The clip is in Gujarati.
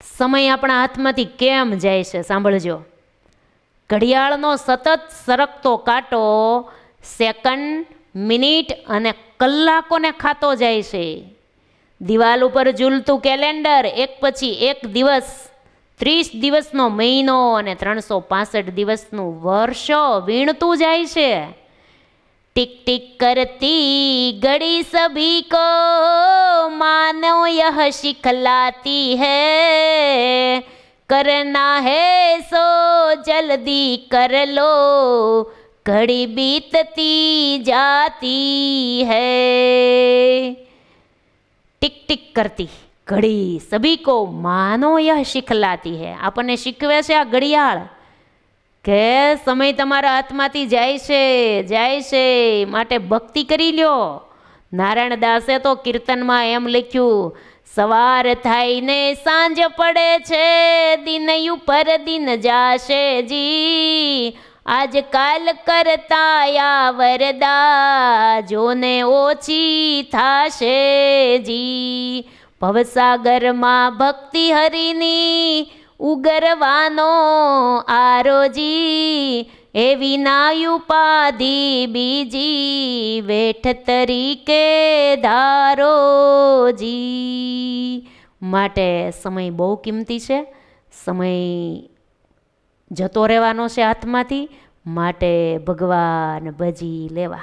સમય આપણા હાથમાંથી કેમ જાય છે, સાંભળજો. ઘડિયાળનો સતત સરકતો કાંટો સેકન્ડ મિનિટ અને કલાકોને ખાતો જાય છે. દિવાલ ઉપર ઝૂલતું કેલેન્ડર એક પછી એક દિવસ, ત્રીસ દિવસનો મહિનો અને ત્રણસો પાસઠ દિવસનું વર્ષ વીણતું જાય છે. टिक टिक करती घड़ी सभी को मानो यह सिखलाती है करना है સો જલ્દી કર લો ઘડી બીતતી જાતી है ટિક ટિક કરતી ઘડી સભી કો માનો યહ શીખલાતી હે આપણને શીખવે છે આ ઘડિયાળ કે સમય તમારા હાથમાંથી જાય છે જાય છે, માટે ભક્તિ કરી લ્યો. નારાયણ દાસે તો કીર્તનમાં એમ લખ્યું, સવાર થાય ને સાંજ પડે છે, દિન ઉપર દિન જાશે જી. આજ કાલ કરતા યા વરદા, જોને ઓછી થાશે જી. ભવસાગરમાં ભક્તિ હરિની ઉગરવાનો આરોજી એવી ના બીજી વેઠ તરીકે ધારોજી માટે સમય બહુ કિંમતી છે. સમય જતો રહેવાનો છે હાથમાંથી. માટે ભગવાન ભજી લેવા.